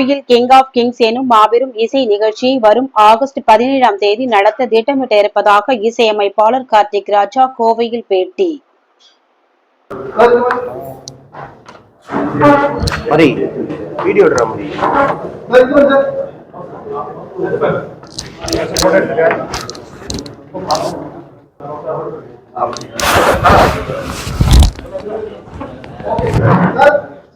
கோவையில் king of Kings எனும் மாபெரும் இசை நிகழ்ச்சியை வரும் ஆகஸ்ட் பதினேழாம் தேதி நடத்த திட்டமிட்டிருப்பதாக இசையமைப்பாளர் கார்த்திக் ராஜா கோவையில் பேட்டி. మరి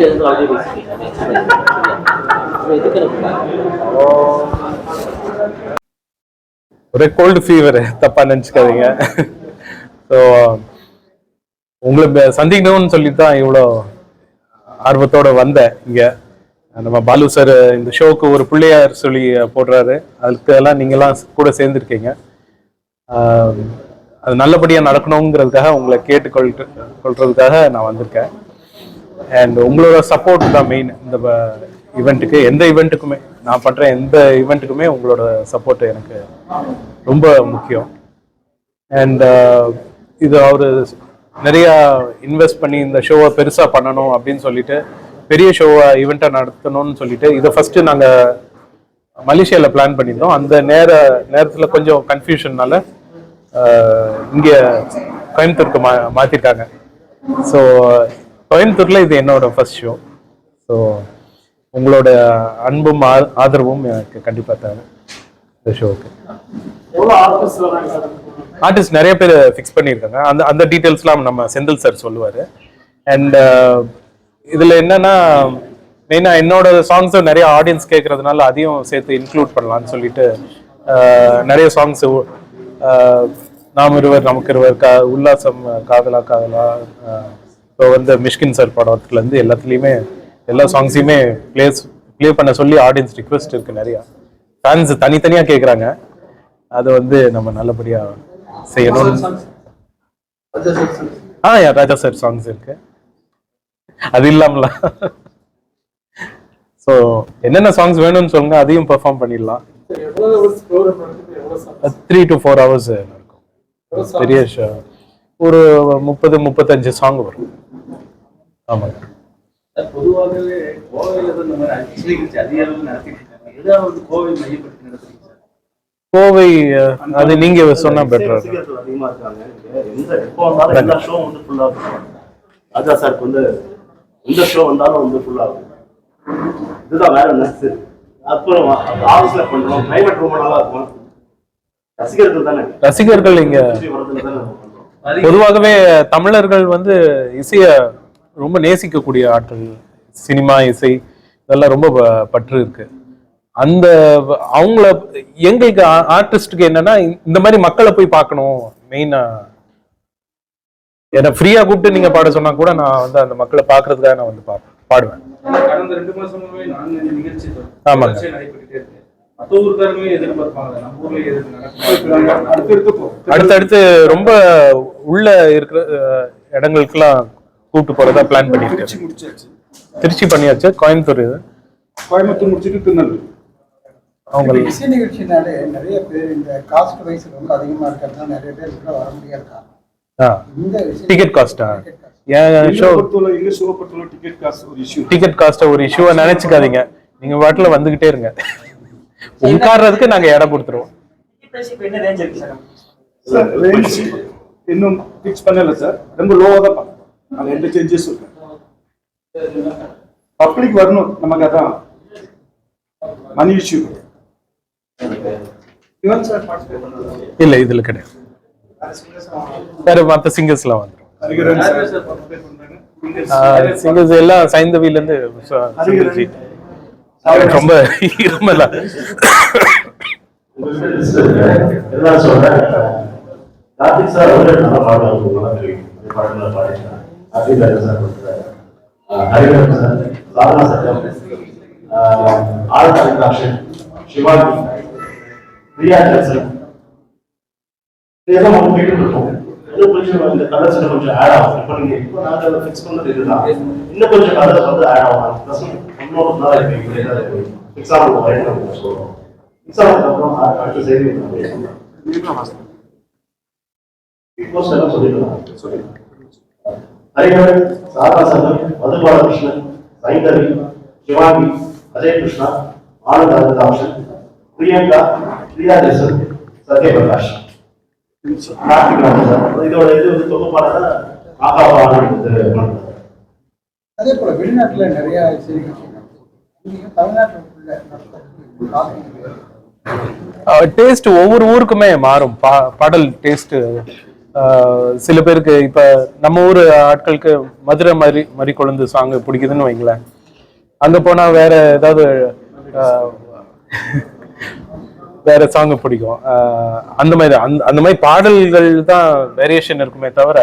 మరి எல்லாரும் செகண்ட் ஒரு ஒரே கோல்டு ஃபீவர் தப்பா நினச்சிக்காதீங்க. ஸோ உங்களை சந்திக்கணும்னு சொல்லி தான் இவ்வளோ ஆர்வத்தோட வந்தேன் இங்கே. நம்ம பாலு சார் இந்த ஷோக்கு ஒரு பிள்ளையார் சொல்லி போடுறாரு. அதுக்கு எல்லாம் கூட சேர்ந்துருக்கீங்க. அது நல்லபடியாக நடக்கணுங்கிறதுக்காக உங்களை கேட்டுக்கொள் கொள்றதுக்காக நான் வந்திருக்கேன். அண்ட் உங்களோட சப்போர்ட் தான் மெயின் இந்த ஈவெண்ட்டுக்கு எந்த ஈவெண்ட்டுக்குமே நான் பண்ணுற எந்த ஈவெண்ட்டுக்குமே உங்களோட சப்போர்ட் எனக்கு ரொம்ப முக்கியம். அண்ட் இது அவர் நிறையா இன்வெஸ்ட் பண்ணி இந்த ஷோவை பெருசாக பண்ணணும் அப்படின்னு சொல்லிட்டு பெரிய ஷோவை ஈவெண்ட்டாக நடத்தணும்னு சொல்லிட்டு இதை ஃபஸ்ட்டு நாங்கள் மலேசியாவில் பிளான் பண்ணியிருந்தோம். அந்த நேர நேரத்தில் கொஞ்சம் கன்ஃபியூஷன்னால இங்கே கோயம்புத்தூருக்கு மா மாற்றிட்டாங்க ஸோ கோயம்புத்தூர்ல இது என்னோட ஃபர்ஸ்ட் ஷோ ஸோ உங்களோட அன்பும் ஆதரவும் எனக்கு கண்டிப்பா தேவை. இந்த ஷோவுக்கு ஆர்டிஸ்ட் நிறைய பேர் ஃபிக்ஸ் பண்ணியிருக்காங்க. அந்த அந்த டீட்டெயில்ஸ்லாம் நம்ம செந்தில் சார் சொல்லுவார். அண்ட் இதில் என்னன்னா மெயினாக என்னோட சாங்ஸும் நிறைய ஆடியன்ஸ் கேட்கறதுனால அதையும் சேர்த்து இன்க்ளூட் பண்ணலாம்னு சொல்லிட்டு நிறைய சாங்ஸ் நாம் இருவர் நமக்கு இருவர் கா உல்லாசம் காதலா காதலா இப்போ வந்து மிஷ்கின் சார் படத்துலேருந்து எல்லாத்துலேயுமே எல்லா சாங்ஸையுமே ப்ளேஸ் ப்ளே பண்ண சொல்லி ஆடியன்ஸ் ரிக்வெஸ்ட் இருக்கு நிறையா. ஃபேன்ஸ் தனித்தனியாக கேட்குறாங்க அதை வந்து நம்ம நல்லபடியா செய்யணும். ஆ ராஜா சார் சாங்ஸ் இருக்கு. அது இல்லாமல. ஸோ என்னென்ன சாங்ஸ் வேணும்னு சொல்லுங்க அதையும் பெர்ஃபார்ம் பண்ணிடலாம். த்ரீ டு ஃபோர் ஹவர்ஸ் இருக்கும். பெரிய ஷோ ஒரு முப்பது முப்பத்தஞ்சு சாங் வரும். ஆமாங்க பொதுவாகவே கோவையில தான் இந்த மாதிரி அஞ்சு நிகழ்ச்சி அதிக அளவில் நடத்திட்டு இருக்காங்க ஏதாவது கோவை மையப்படுத்தி நடத்துறீங்க சார்? கோவை அஹ், அது நீங்க சொன்னா பெட்டரா அதிகமா இருக்காங்க. இங்க. எந்த எப்போ வந்தாலும் எல்லா ஷோ வந்து ஃபுல்லா இருக்கும். ராஜா சாருக்கு வந்து எந்த ஷோ வந்தாலும் வந்து ஃபுல்லா இருக்கும். இதுதான் வேற என்ன சரி. அப்புறம் ஆஃபீஸ்ல பண்றோம். கிளைமேட் ரொம்ப நல்லா இருக்கும். ரசிகர்கள் தானே? ரசிகர்கள் இங்க பொதுவாகவே தமிழர்கள் வந்து இசைய ரொம்ப நேசிக்கக்கூடிய ஆட்கள் சினிமா இசை இதெல்லாம் ரொம்ப ப- பற்று இருக்கு. அந்த அவங்கள எங்களுக்கு ஆர்டிஸ்டுக்கு என்னன்னா இந்த மாதிரி மக்களை போய் பார்க்கணும் மெயினா என்ன ஃப்ரீயா கூப்பிட்டு நீங்க பாட சொன்னா கூட நான் வந்து அந்த மக்களை பார்க்கறதுக்காக நான் வந்து பா- பாடுவேன். கடந்த ரெண்டு மாசமாவே நான்கு நிகழ்ச்சி ஆமாங்க. அடுத்தடுத்து போ. அடுத்தடுத்து ரொம்ப உள்ள இருக்கிற அஹ், இடங்களுக்கெல்லாம் கூப்பிட்டு போறதா பிளான் பண்ணிருக்கேன் முடிச்சாச்சு. திருச்சி பண்ணியாச்சு? கோயம்புத்தூர் இது? கோயம்புத்தூர் முடிச்சுட்டு திருநெல்வேலி. அவங்க இசை நிகழ்ச்சினாலே நிறைய பேர் இந்த காஸ்ட் வைஸ் ரொம்ப அதிகமா இருக்கிறதுனால நிறைய பேர் உள்ள வர முடியாது இந்த டிக்கெட் காஸ்டா டிக்கெட் ஒரு இஷ்யூ டிக்கெட் காஸ்ட ஒரு இஷ்யூவை நினைச்சுக்காதீங்க. நீங்க வாட்டில் வந்துகிட்டே இருங்க. உட்கார்றதுக்கு நாங்க இடம் கொடுத்துருவோம். சார் ரேஞ்ச் இன்னும் ஃபிக்ஸ் பண்ணல சார் ரொம்ப லோவாக தான் அது எந்த சேஞ்சஸ் இருக்கு பப்ளிக் வரணும் நமக்கு அதான். மணி இஷ்யூ இல்ல இதுல கிடையாது. வேற மத்த சிங்கர்ஸ்லாம் பண்றாங்க? சிங்கர்ஸ் எல்லாம் சைந்தவில இருந்து. ரொம்ப இருமல. எல்லாம் சொல்றேன் கார்த்திக் சார் வந்து நல்லா பாடுவாங்க தெரியும் பாடல சார் சார் சாதனா சட்டம் சிவாஜி பிரியா இதெல்லாம் நம்ம இருக்கோம் இன்னும் கொஞ்சம் இந்த கலர்ஸ் கொஞ்சம் ஆட் ஆகும் இப்போ நீங்க இப்போ ஃபிக்ஸ் பண்ணது இதுதான் இன்னும் கொஞ்சம் கலர்ஸ் வந்து ஆட் ஆகும் ப்ளஸ் இன்னொரு நாள் இருக்கு எக்ஸாம்பிள் வரைக்கும் அடுத்த செய்தி சொல்லிடலாம் ஹரிஹரன் சாரா சங்கம் மது பாலகிருஷ்ணன் சைந்தவி சிவாங்கி அஜய் கிருஷ்ணா ஆனந்த் அமிதாப்ஷன் பிரியங்கா பிரியா தேசன் சத்யபிரகாஷ் இதோட இது வந்து பண்றாரு. அதே போல வெளிநாட்டுல நிறைய டேஸ்ட் ஒவ்வொரு ஊருக்குமே மாறும். பா பாடல் டேஸ்ட் சில பேருக்கு இப்ப நம்ம ஊர் ஆட்களுக்கு மதுரை மாதிரி மறி கொழுந்து சாங் பிடிக்குதுன்னு வைங்களேன். அங்க போனா வேற ஏதாவது வேற சாங் பிடிக்கும். ஆஹ், அந்த மாதிரி அந்த அந்த மாதிரி பாடல்கள் தான் வேரியேஷன் இருக்குமே தவிர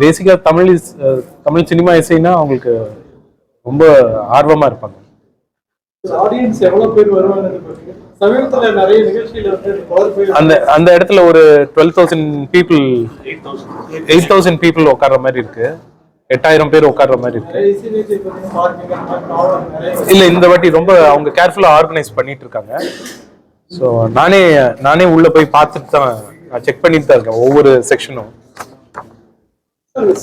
பேசிக்கா தமிழ் தமிழ் சினிமா இசைனா அவங்களுக்கு ரொம்ப ஆர்வமா இருப்பாங்க. ஆடியன்ஸ் எவ்வளவு பேர் வருவாங்க அந்த அந்த இடத்துல ஒரு twelve thousand people eight thousand people உட்கார்ற மாதிரி இருக்கு. எட்டாயிரம் பேர் உட்கார்ற மாதிரி இருக்கு. இல்ல இந்த வாட்டி ரொம்ப அவங்க கேர்ஃபுல்லா ஆர்கனைஸ் பண்ணிட்டு இருக்காங்க. ஸோ நானே நானே உள்ள போய் பார்த்துட்டு தான் நான் செக் பண்ணிட்டு தான் இருக்கேன் ஒவ்வொரு செக்ஷனும்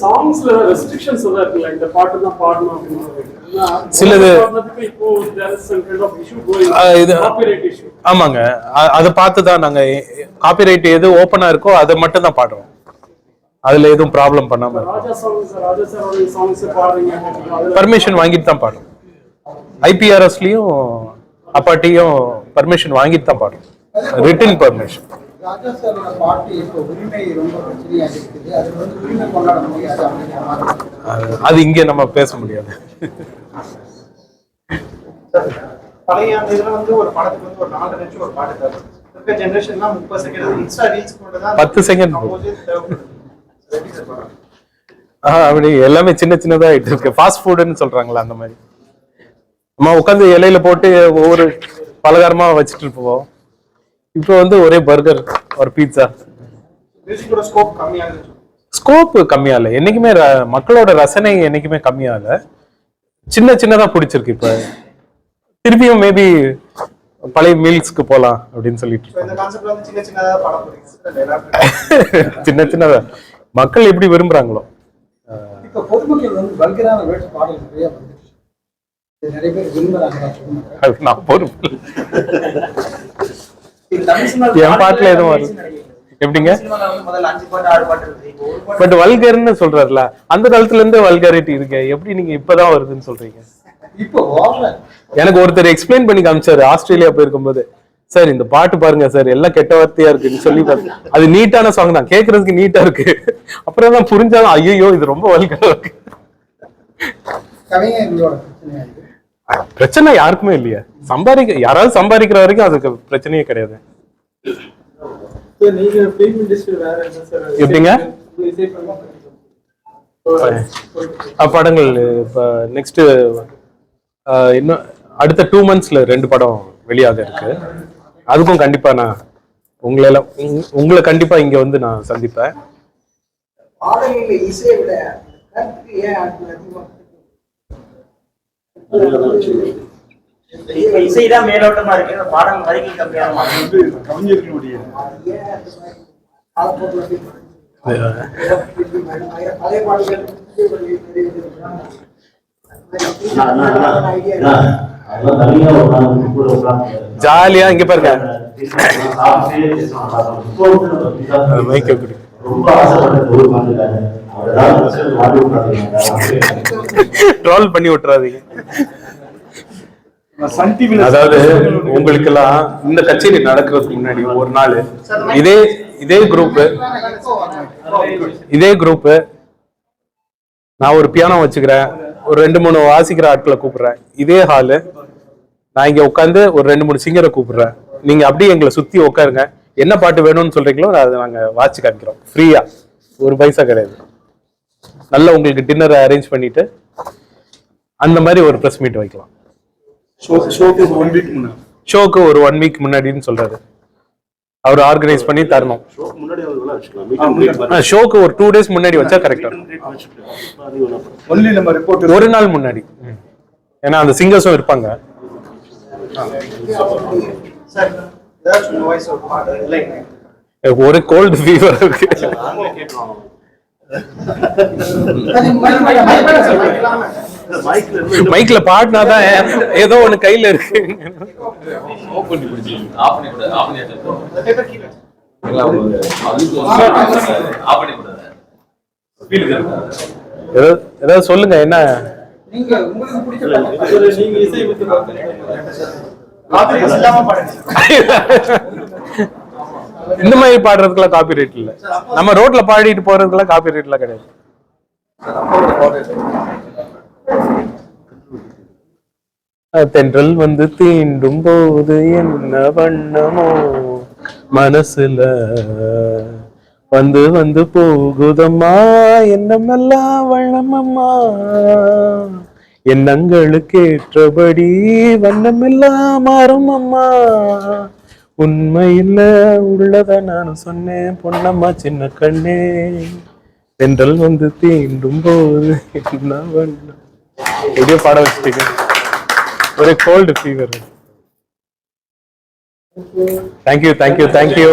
சாங்ஸ்ல ரெஸ்ட்ரிக்ஷன்ஸ் எல்லாம் இருக்குல்ல இந்த பாட்டு தான் பாடணும் அப்படின்னு சிலது- இது- ஆமாங்க. அதை பார்த்து தான் நாங்க காப்பிரைட் எது ஓப்பனா இருக்கோ அதை மட்டும் தான் பாடுறோம். அதுல எதுவும் ப்ராப்ளம் பண்ணாம இருக்கோம். ராஜா சாங்ஸ் ராஜா சாரோட சாங்ஸ் பாடுறீங்க அப்படின்னா அதுல பர்மிஷன் வாங்கிட்டு தான் பாடுறோம். ஐபிஆர்எஸ்லயும் அப்பாட்டியும் பர்மிஷன் வாங்கிட்டு தான் பாடுறோம். ரிட்டன் பர்மிஷன் அது இங்கே நம்ம பேச முடியாது. பழைய அந்த இதுல வந்து ஒரு படத்துக்கு வந்து ஒரு நாலு நிமிஷம் ஒரு பாட்டு தேவை இருக்க ஜெனரேஷன்லாம் முப்பது செகண்ட் இன்ஸ்டா ரீல்ஸ் பத்து அப்படி எல்லாமே சின்ன சின்னதா ஆயிட்டு இருக்கு. ஃபாஸ்ட் ஃபுட்னு சொல்றாங்களா அந்த மாதிரி. நம்ம உட்காந்து இலையில போட்டு ஒவ்வொரு பலகாரமா வச்சுட்டு இருப்போம். இப்போ வந்து ஒரே பர்கர் ஒரு பீட்சா ஸ்கோப் ஸ்கோப் கம்மியால என்னைக்குமே மக்களோட ரசனை என்னைக்குமே கம்மியால சின்ன சின்னதா பிடிச்சிருக்கு இப்ப. திருப்பியும் மேபி பழைய மீல்ஸ்க்கு போலாம் அப்படின்னு சொல்லிட்டு சின்ன சின்னதா மக்கள் எப்படி விரும்புறாங்களோ. நான் பொறுப்பு என் பாட்டுல எதுவும் வருது எப்படிங்க? பட் வல்கர்னு சொல்றாருல அந்த காலத்துல இருந்து வல்காரிட்டி இருக்கு. எப்படி நீங்க இப்பதான் வருதுன்னு சொல்றீங்க? இப்போ எனக்கு ஒருத்தர் எக்ஸ்பிளைன் பண்ணி காமிச்சாரு ஆஸ்திரேலியா போயிருக்கும்போது. சார் இந்த பாட்டு பாருங்க சார் எல்லாம் கெட்ட வார்த்தையா இருக்குன்னு சொல்லி. அது நீட்டான சாங் தான். கேக்குறதுக்கு நீட்டா இருக்கு. அப்புறம் தான் புரிஞ்சாலும் ஐயோ இது ரொம்ப வல்கரா இருக்கு. பிரச்சனை யாருக்குமே இல்லையா. சம்பாதிக்க யாராவது சம்பாதிக்கிற வரைக்கும் அதுக்கு பிரச்சனையே கிடையாது. எப்படிங்க? படங்கள் இப்போ நெக்ஸ்ட் இன்னும் அடுத்த டூ மந்த்ஸ்ல ரெண்டு படம் வெளியாக இருக்கு. அதுக்கும் கண்டிப்பா நான் உங்களை எல்லாம் உங்க- உங்களை கண்டிப்பா இங்க வந்து நான் சந்திப்பேன். பாடலில் இசைதான் மேலோட்டமா இருக்கு பாடல் வரிகள். கவிஞர்களுடைய ஜாலியா இங்க பாருங்க மைக்க கொடு. ரொம்ப ஆசைப்பட்ட ஒரு வந்துட்டாங்க அவர் ஏதாவது பிரச்சனை மாட்டி விட்டாங்க ட்ரோல் பண்ணி விட்டுறாதீங்க அதாவது உங்களுக்கு எல்லாம் இந்த கச்சேரி நடக்கிறதுக்கு முன்னாடி ஒரு நாள் இதே இதே குரூப் இதே குரூப் நான் ஒரு பியானோ வச்சுக்கிறேன் ஒரு ரெண்டு மூணு வாசிக்கிற ஆட்களை கூப்பிடுறேன். இதே ஹாலு நான் இங்க உட்காந்து ஒரு ரெண்டு மூணு சிங்கரை கூப்பிடுறேன். நீங்க அப்படியே எங்களை சுத்தி உட்காருங்க. என்ன பாட்டு வேணும்னு சொல்றீங்களோ அதை நாங்க வாட்சி காமிக்கிறோம். ஃப்ரீயா ஒரு பைசா கிடையாது. நல்லா உங்களுக்கு டின்னர் அரேஞ்ச் பண்ணிட்டு அந்த மாதிரி ஒரு ப்ரெஸ் மீட் வைக்கலாம். ஷோக்கு ஒன் வீக் முன்னாடி ஷோக்கு ஒரு ஒன் வீக் முன்னாடின்னு சொல்றாரு. அவர் ஆர்கனைஸ் பண்ணி தரணும். ஷோக்கு ஒரு டூ டேஸ் முன்னாடி வச்சா கரெக்டா ஒரு நாள் முன்னாடி. ஏன்னா அந்த சிங்கர்ஸும் இருப்பாங்க. ஒரு கோல்டு ஃபீவர் இருக்கு. மைக்ல பாடினாதான் ஏதோ ஒண்ணு கையில இருக்கு. ஏதாவது சொல்லுங்க என்ன? இந்த மாதிரி பாடுறதுக்குலாம் காப்பி ரைட் இல்ல. நம்ம ரோட்ல பாடிட்டு போறதுக்குலாம் காப்பி ரைட்லாம் கிடையாது. தென்றல் வந்து தீண்டும் போது என்ன வண்ணமோ மனசுல? வந்து வந்து போகுதம்மா எண்ணமெல்லாம் வண்ணமம்மா. எண்ணங்களுக்கு ஏற்றபடி வண்ணமெல்லாம் மாறும் அம்மா உண்மையில உள்ளத நான் சொன்னேன் பொன்னம்மா சின்ன கண்ணே. தென்றல் வந்து தீண்டும் போது என்ன வண்ணம்? எப்படியோ பாட வச்சுட்டீங்க ஒரே cold fever thank you thank you thank you